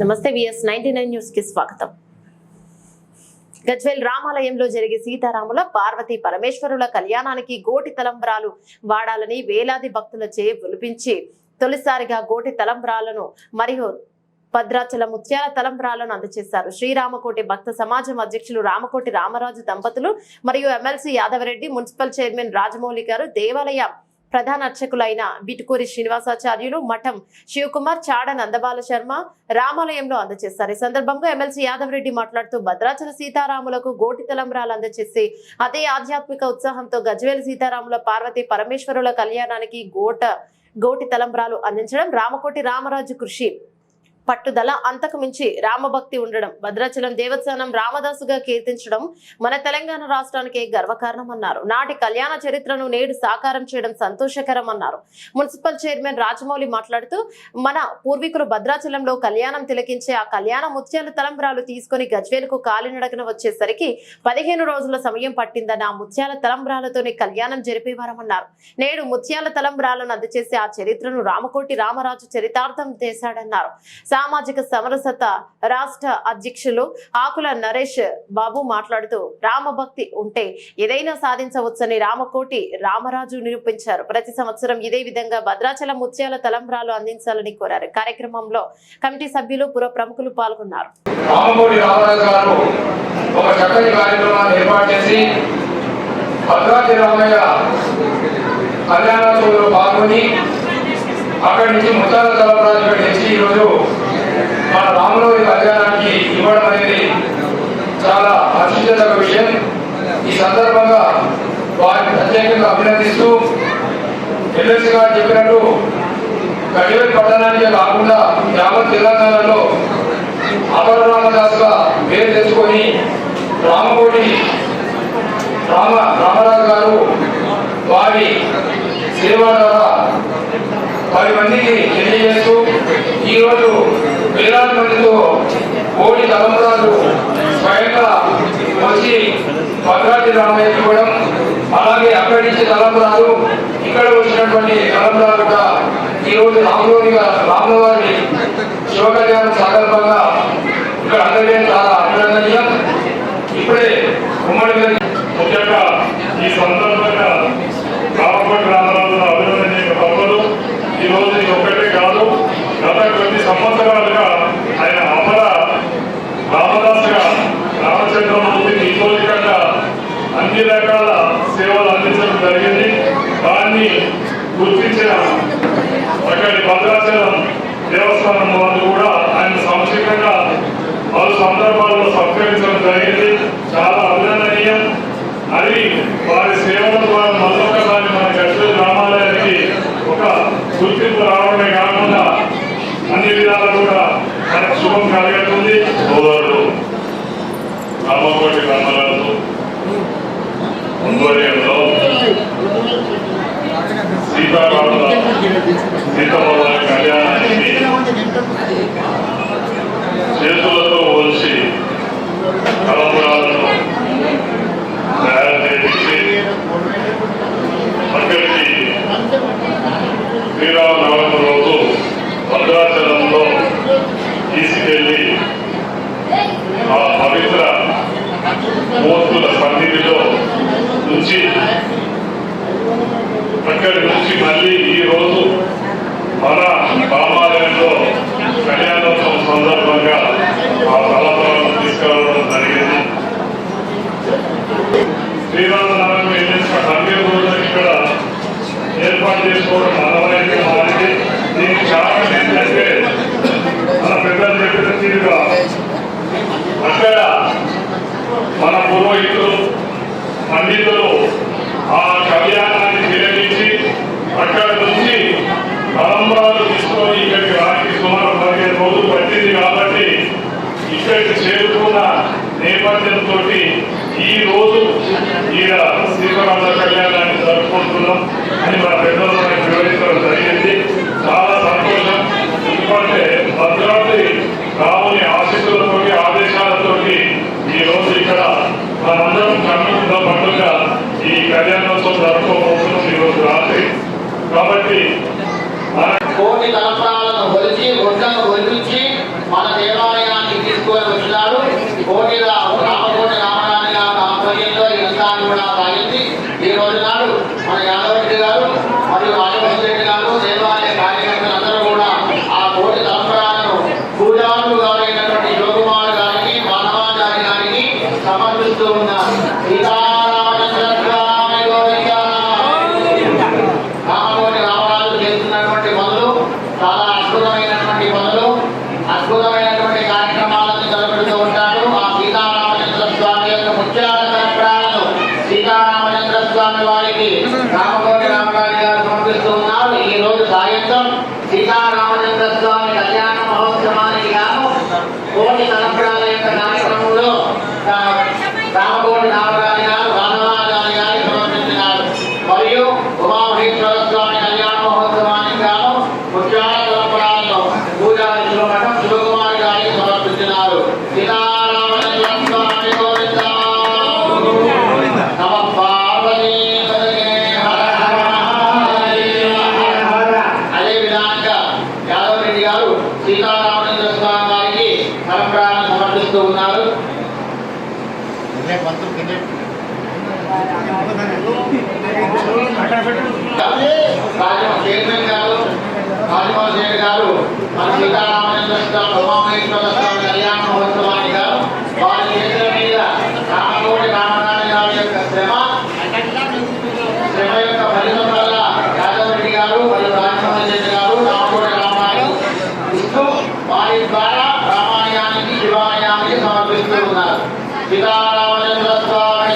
నమస్తే VS ninety nine న్యూస్కి స్వాగతం. గజ్వేల్ రామాలయంలో జరిగే సీతారాముల పార్వతి పరమేశ్వరుల కళ్యాణానికి గోటి తలంబ్రాలు వాడాలని వేలాది భక్తులచే ఒలిపించి తొలిసారిగా గోటి తలంబ్రాలను మరియు భద్రాచల ముత్యాల తలంబ్రాలను అందజేశారు శ్రీరామకోటి భక్త సమాజం అధ్యక్షులు రామకోటి రామరాజు దంపతులు మరియు MLC Yadavareddy municipal chairman Rajamouli గారు దేవాలయ ప్రధాన అర్చకులైన బిటుకూరి శ్రీనివాసాచార్యులు మఠం శివకుమార్ చాడ నందబాల శర్మ రామాలయంలో అందజేస్తారు ఈ సందర్భంగా ఎమ్మెల్సీ యాదవ్ రెడ్డి మాట్లాడుతూ భద్రాచల సీతారాములకు గోటి తలంబ్రాలు అందజేసి అదే ఆధ్యాత్మిక ఉత్సాహంతో గజ్వేల్ సీతారాముల పార్వతి పరమేశ్వరుల కళ్యాణానికి గోట గోటి తలంబ్రాలు అందించడం రామకోటి రామరాజు కృషి. పట్టుదల అంతకు మించి రామభక్తి ఉండడం భద్రాచలం దేవస్థానం రామదాసుగా కీర్తించడం మన తెలంగాణ రాష్ట్రానికి గర్వకారణమన్నారు. నాటి కళ్యాణ చరిత్రను నేడు సాకారం చేయడం సంతోషకరం అన్నారు మున్సిపల్ చైర్మన్ రాజమౌళి మాట్లాడుతూ మన పూర్వీకులు భద్రాచలంలో కళ్యాణం తిలకించే ఆ కళ్యాణ ముత్యాల తలంబ్రాలు తీసుకొని గజ్వేలకు కాలినడకన వచ్చేసరికి పదిహేను రోజుల సమయం పట్టిందని ఆ ముత్యాల తలంబ్రాలతోనే కళ్యాణం జరిపేవారమన్నారు. నేడు ముత్యాల తలంబ్రాలను అందచేసి ఆ చరిత్రను రామకోటి రామరాజు చరితార్థం చేశాడన్నారు. సామాజిక సమరసత రాష్ట్ర అధ్యక్షులు ఆకుల నరేష్ బాబు మాట్లాడుతూ రామభక్తి ఉంటే ఏదైనా సాధించవచ్చని రామకోటి రామరాజు నిరూపించారు. ప్రతి సంవత్సరం ఇదే విధంగా భద్రాచల ముత్యాల తలంబ్రాలు అందించాలని కోరారు. కార్యక్రమంలో కమిటీ సభ్యులు పుర ప్రముఖులు పాల్గొన్నారు. కళ్యాణోత్సవంలో పాల్గొని అక్కడి నుంచి ముత్యాల తలంబ్రాలు పెట్టించి ఈరోజు మన రాములవారి కళ్యాణానికి ఇవ్వడం అనేది చాలా హర్షించదగ్గ విషయం. ఈ సందర్భంగా వారిని ప్రత్యేకంగా అభినందిస్తూ ఎల్ఎస్సీ గారు చెప్పినట్టు గడివేల్ పట్టణానికి కాకుండా యావత్ తెలంగాణలో అమరరామదాసుగా పేరు తెచ్చుకొని రామకోటి రామ రామరాజు గారు వారి సేవ ద్వారా పది మందికి తెలియజేస్తూ ఈరోజు వేలాది మందితో కోటి తలంబరాలు స్వయంగా వచ్చి భద్రాద్రి రామయ్య ఇవ్వడం అలాగే అక్కడి నుంచి తలంబరాలు ఇక్కడ వచ్చినటువంటి తలంబరాలు కూడా ఈరోజు రామలోని రామవారి శివ కళ్యాణం సందర్భంగా ఇక్కడ అందరికీ చాలా అభినందనీయం. ఇప్పుడే ఉమ్మడి గారి ముఖ్యంగా ఈ సందర్భంగా రామకోటి రామరాజు అభినందనీయ తప్పదు ఈ రోజు ఇది ఒక్కటే కాదు గత కొద్ది సంవత్సరాలుగా ఆయన అపర రామదాసుగా రామచంద్రమూర్తిని ఇతోలికంగా అన్ని రకాల సేవలు అందించడం జరిగింది దాన్ని గుర్తించిన అక్కడి భద్రాచలం దేవస్థానం వాళ్ళు కూడా ఆయన సంక్షిప్తంగా పలు సందర్భాల్లో సత్కరించడం జరిగింది. చాలా అభినందనీయం. అది వారి సేవల ద్వారా మరొకసారి సీతారాముల కళ్యాణానికి చేతులతో పోల్చి తలంబరాలను తయారు చేసి అక్కడికి శ్రీరామనవమి రోజు భద్రాచలంలో తీసుకెళ్ళి ఆ పవిత్ర మూర్తుల సన్నిధిలో నుంచి అక్కడి నుంచి మళ్ళీ ఈ రోజు మన రామాలయంలో కళ్యాణోత్సవం సందర్భంగా ఆ తలపలను తీసుకురావడం జరిగింది. శ్రీరామనవమి వెళ్ళేసిన అన్ని రోజులు ఇక్కడ ఏర్పాటు చేసుకోవడం మనమైతే మారింది. దీనికి కారణం ఏంటంటే మన పెద్దలు చెప్పిన తీరుగా అక్కడ మన పురోహితులు పండితులు ఆ కళ్యాణ నిమజ్జనంతో ఈ రోజు ఈడ సీతారామ కళ్యాణాన్ని జరుపుకుంటున్నాం అని మా పెద్దలు వివరించడం జరిగింది. చాలా సంతోషం. ఎందుకంటే భద్రాద్రి రాముని ఆశీస్సులతోటి ఆదేశాలతోటి ఈ రోజు ఇక్కడ మనందరం కన్నుకున్న పండుగ ఈ కళ్యాణోత్సవం జరుపుకోబోతున్నాం రోజు రాత్రి. కాబట్టి కోటి తలప్రాలను ఒలిచి ఒడ్లను ఒలిచి మన దేవాలయానికి తీసుకొని వచ్చినాడు కోటి గారు ఉన్నారు ఈ రోజు సాయంత్రం సీతారామచంద్ర స్వామి కళ్యాణ మహోత్సవానికి గాను కోటి తలంపురాల యొక్క కార్యక్రమంలో రామకోటి రామరాజు గారు రామరాజు గారు సమర్పించినారు మరియు ఉమామహేశ్వర చైర్మన్ గారు రాజమోహన్ రెడ్డి గారు మన సీతారామచంద్ర స్వామి ఉమామహేశ్వర స్వామి కళ్యాణ మహోత్సవాన్ని గారు వారి చేతుల మీద రామకోటి రామనాథ గారి యొక్క శ్రమ శ్రమ యొక్క ఫలితం వల్ల యాదవ్ రెడ్డి గారు మరియు రాజమోహన్ రెడ్డి గారు రామకోటి రామాయణం ఇస్తూ వారి ద్వారా రామాయణానికి శివాలయానికి సమర్పిస్తూ ఉన్నారు సీతారామచంద్ర స్వామి